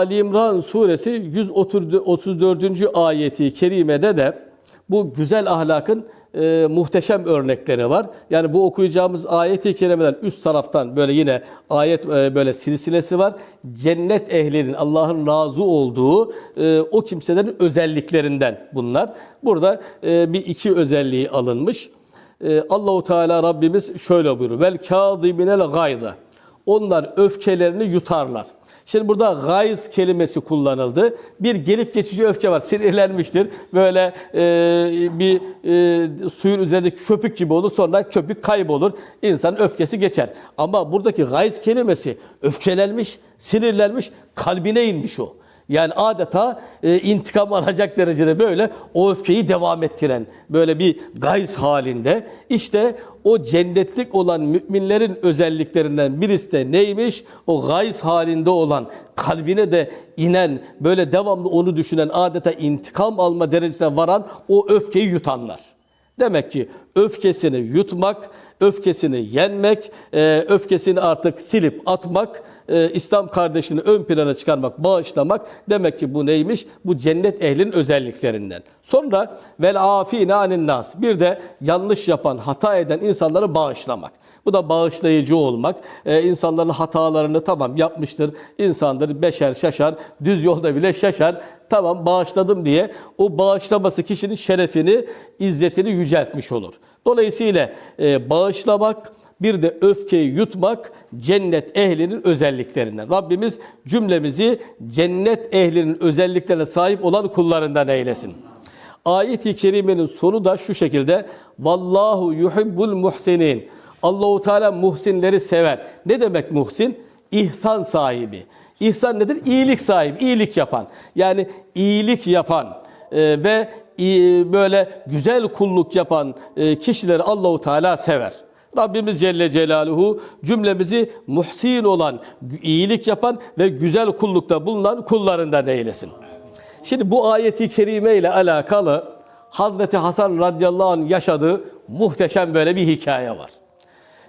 Ali İmran suresi 134. ayeti kerimede de bu güzel ahlakın e, muhteşem örnekleri var. Yani bu okuyacağımız ayeti kerimeden üst taraftan böyle yine ayet e, böyle silsilesi var. Cennet ehlinin Allah'ın razı olduğu e, o kimselerin özelliklerinden bunlar. Burada e, bir iki özelliği alınmış. E, Allahu Teala Rabbimiz şöyle buyuruyor. Vel kâzibinel gayza. Onlar öfkelerini yutarlar. Şimdi burada gayz kelimesi kullanıldı. Bir gelip geçici öfke var. Sinirlenmiştir. Böyle e, bir e, suyun üzerindeki köpük gibi olur. Sonra köpük kaybolur. İnsanın öfkesi geçer. Ama buradaki gayz kelimesi öfkelenmiş, sinirlenmiş, kalbine inmiş o. Yani adeta e, intikam alacak derecede böyle o öfkeyi devam ettiren böyle bir gayz halinde. İşte o cennetlik olan müminlerin özelliklerinden birisi de neymiş? O gayz halinde olan kalbine de inen böyle devamlı onu düşünen adeta intikam alma derecesine varan o öfkeyi yutanlar. Demek ki öfkesini yutmak, öfkesini yenmek, e, öfkesini artık silip atmak, e, İslam kardeşini ön plana çıkarmak, bağışlamak demek ki bu neymiş? Bu cennet ehlinin özelliklerinden. Sonra vel afine anin nas. Bir de yanlış yapan, hata eden insanları bağışlamak. Bu da bağışlayıcı olmak. Ee, insanların hatalarını tamam yapmıştır. İnsandır beşer şaşar, düz yolda bile şaşar. Tamam bağışladım diye o bağışlaması kişinin şerefini, izzetini yüceltmiş olur. Dolayısıyla e, bağışlamak, bir de öfkeyi yutmak cennet ehlinin özelliklerinden. Rabbimiz cümlemizi cennet ehlinin özelliklerine sahip olan kullarından eylesin. Ayet-i kerimenin sonu da şu şekilde. Vallahu yuhibbul muhsinin. Allahu Teala muhsinleri sever. Ne demek muhsin? İhsan sahibi. İhsan nedir? İyilik sahibi, iyilik yapan. Yani iyilik yapan e, ve böyle güzel kulluk yapan e, kişileri Allahu Teala sever. Rabbimiz Celle Celaluhu cümlemizi muhsin olan, iyilik yapan ve güzel kullukta bulunan kullarından eylesin. Şimdi bu ayeti kerime ile alakalı Hazreti Hasan radıyallahu anh yaşadığı muhteşem böyle bir hikaye var.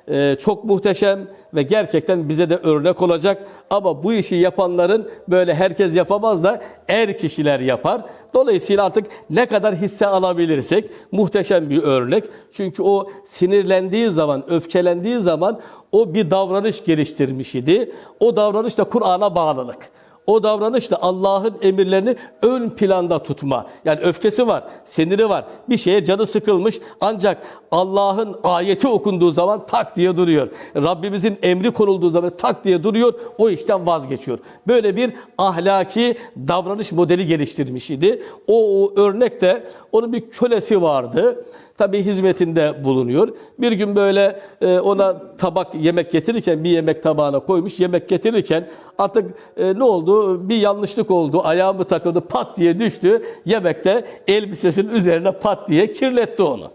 Ee, çok muhteşem ve gerçekten bize de örnek olacak. Ama bu işi yapanların böyle herkes yapamaz da er kişiler yapar. Dolayısıyla artık ne kadar hisse alabilirsek muhteşem bir örnek. Çünkü o sinirlendiği zaman, öfkelendiği zaman o bir davranış geliştirmiş idi. O davranış da Kur'an'a bağlılık. O davranış da Allah'ın emirlerini ön planda tutma. Yani öfkesi var, siniri var. Bir şeye canı sıkılmış ancak Allah'ın ayeti okunduğu zaman tak diye duruyor. Rabbimizin emri konulduğu zaman tak diye duruyor. O işten vazgeçiyor. Böyle bir ahlaki davranış modeli geliştirmiş idi. O, o örnekte onun bir kölesi vardı tabi hizmetinde bulunuyor. Bir gün böyle e, ona tabak yemek getirirken bir yemek tabağına koymuş yemek getirirken artık e, ne oldu? Bir yanlışlık oldu. Ayağımı takıldı pat diye düştü. Yemekte elbisesinin üzerine pat diye kirletti onu.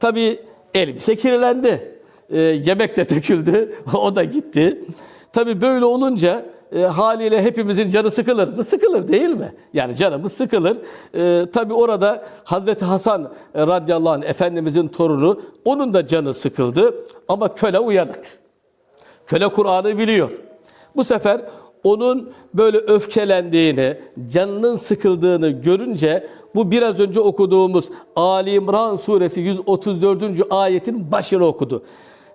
Tabi elbise kirlendi. E, yemek de döküldü. o da gitti. Tabi böyle olunca e, haliyle hepimizin canı sıkılır mı? Sıkılır değil mi? Yani canımız sıkılır. E, Tabi orada Hazreti Hasan e, radıyallahu anh Efendimizin torunu onun da canı sıkıldı ama köle uyanık. Köle Kur'an'ı biliyor. Bu sefer onun böyle öfkelendiğini, canının sıkıldığını görünce bu biraz önce okuduğumuz Ali İmran suresi 134. ayetin başını okudu.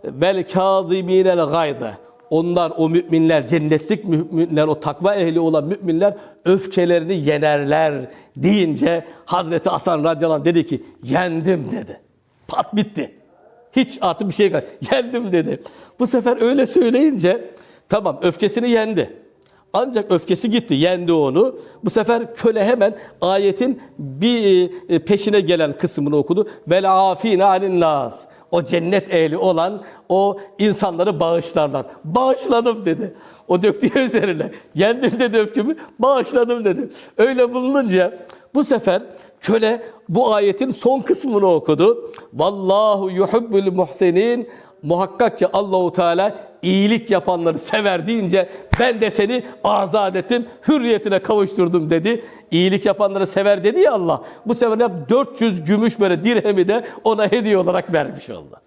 Vel kâzimînel gayze. Onlar o müminler, cennetlik müminler, o takva ehli olan müminler öfkelerini yenerler deyince Hazreti Hasan radıyallahu anh dedi ki yendim dedi. Pat bitti. Hiç artık bir şey kalmadı. Yendim dedi. Bu sefer öyle söyleyince tamam öfkesini yendi. Ancak öfkesi gitti, yendi onu. Bu sefer köle hemen ayetin bir e, peşine gelen kısmını okudu. Vel afine anin nas. O cennet ehli olan o insanları bağışlarlar. Bağışladım dedi. O döktüğü üzerine. Yendim dedi öfkümü, bağışladım dedi. Öyle bulununca bu sefer köle bu ayetin son kısmını okudu. Vallahu yuhibbul muhsinin. Muhakkak ki Allahu Teala iyilik yapanları sever deyince ben de seni azat ettim, hürriyetine kavuşturdum dedi. İyilik yapanları sever dedi ya Allah. Bu sefer 400 gümüş böyle dirhemi de ona hediye olarak vermiş oldu.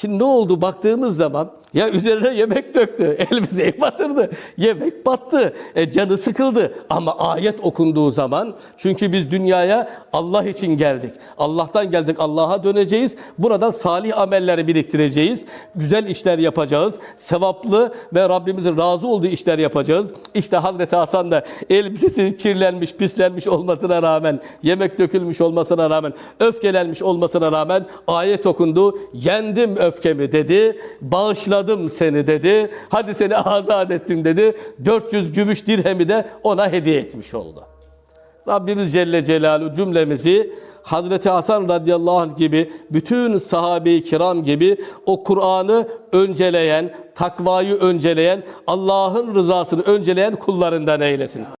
Şimdi ne oldu baktığımız zaman ya üzerine yemek döktü, elbiseyi batırdı, yemek battı, e, canı sıkıldı. Ama ayet okunduğu zaman çünkü biz dünyaya Allah için geldik. Allah'tan geldik, Allah'a döneceğiz. Buradan salih amelleri biriktireceğiz. Güzel işler yapacağız. Sevaplı ve Rabbimizin razı olduğu işler yapacağız. İşte Hazreti Hasan da elbisesi kirlenmiş, pislenmiş olmasına rağmen, yemek dökülmüş olmasına rağmen, öfkelenmiş olmasına rağmen ayet okundu. Yendim öfkemi dedi. Bağışladım seni dedi. Hadi seni azat ettim dedi. 400 gümüş dirhemi de ona hediye etmiş oldu. Rabbimiz Celle Celaluhu cümlemizi Hazreti Hasan radıyallahu anh gibi bütün sahabe-i kiram gibi o Kur'an'ı önceleyen, takvayı önceleyen, Allah'ın rızasını önceleyen kullarından eylesin.